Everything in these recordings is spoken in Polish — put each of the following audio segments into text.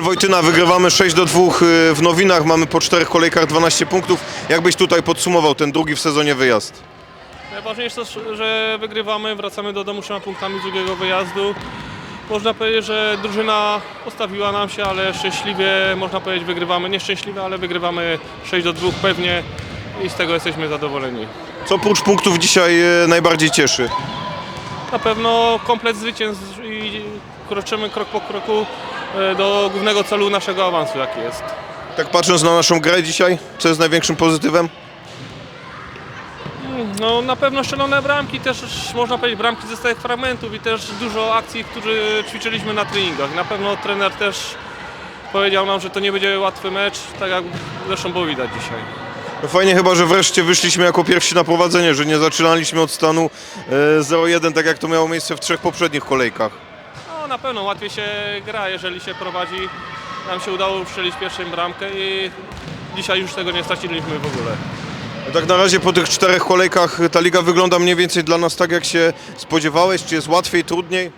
Wojtyna, wygrywamy 6 do 2 w Nowinach, mamy po czterech kolejkach 12 punktów. Jakbyś tutaj podsumował ten drugi w sezonie wyjazd? Najważniejsze, że wygrywamy, wracamy do domu trzema punktami z drugiego wyjazdu. Można powiedzieć, że drużyna postawiła nam się, ale szczęśliwie, można powiedzieć, wygrywamy. Nieszczęśliwie, ale wygrywamy 6 do 2 pewnie i z tego jesteśmy zadowoleni. Co oprócz punktów dzisiaj e, najbardziej cieszy? Na pewno komplet zwycięstw i kroczymy krok po kroku do głównego celu naszego awansu, jaki jest. Tak patrząc na naszą grę dzisiaj, co jest największym pozytywem? No na pewno strzelone bramki, też można powiedzieć bramki ze stałych fragmentów i też dużo akcji, które ćwiczyliśmy na treningach. Na pewno trener też powiedział nam, że to nie będzie łatwy mecz, tak jak zresztą było widać dzisiaj. No fajnie chyba, że wreszcie wyszliśmy jako pierwsi na prowadzenie, że nie zaczynaliśmy od stanu e, 0-1, tak jak to miało miejsce w trzech poprzednich kolejkach. No na pewno łatwiej się gra, jeżeli się prowadzi. Nam się udało strzelić pierwszą bramkę i dzisiaj już tego nie straciliśmy w ogóle. Tak na razie po tych czterech kolejkach ta liga wygląda mniej więcej dla nas tak, jak się spodziewałeś? Czy jest łatwiej, trudniej?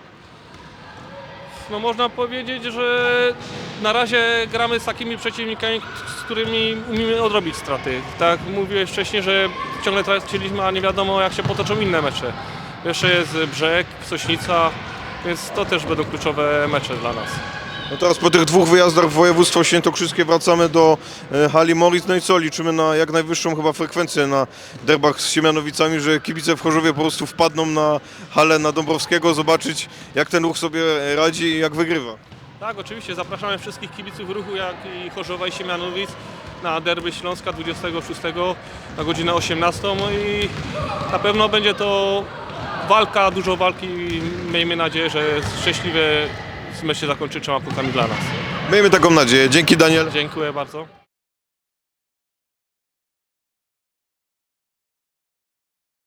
No można powiedzieć, że na razie gramy z takimi przeciwnikami, z którymi umiemy odrobić straty. Tak mówiłeś wcześniej, że ciągle traciliśmy, a nie wiadomo jak się potoczą inne mecze. Jeszcze jest Brzeg, Sośnica, więc to też będą kluczowe mecze dla nas. No teraz po tych dwóch wyjazdach w województwo świętokrzyskie wracamy do e, hali Moritz. No i co, liczymy na jak najwyższą chyba frekwencję na derbach z Siemianowicami, że kibice w Chorzowie po prostu wpadną na halę na Dąbrowskiego, zobaczyć jak ten ruch sobie radzi i jak wygrywa. Tak, oczywiście zapraszamy wszystkich kibiców ruchu, jak i Chorzowa i Siemianowic na derby Śląska 26 na godzinę 18 i na pewno będzie to walka, dużo walki i miejmy nadzieję, że szczęśliwie mecz się zakończy trzema punktami dla nas. Miejmy taką nadzieję. Dzięki Daniel. Dziękuję bardzo.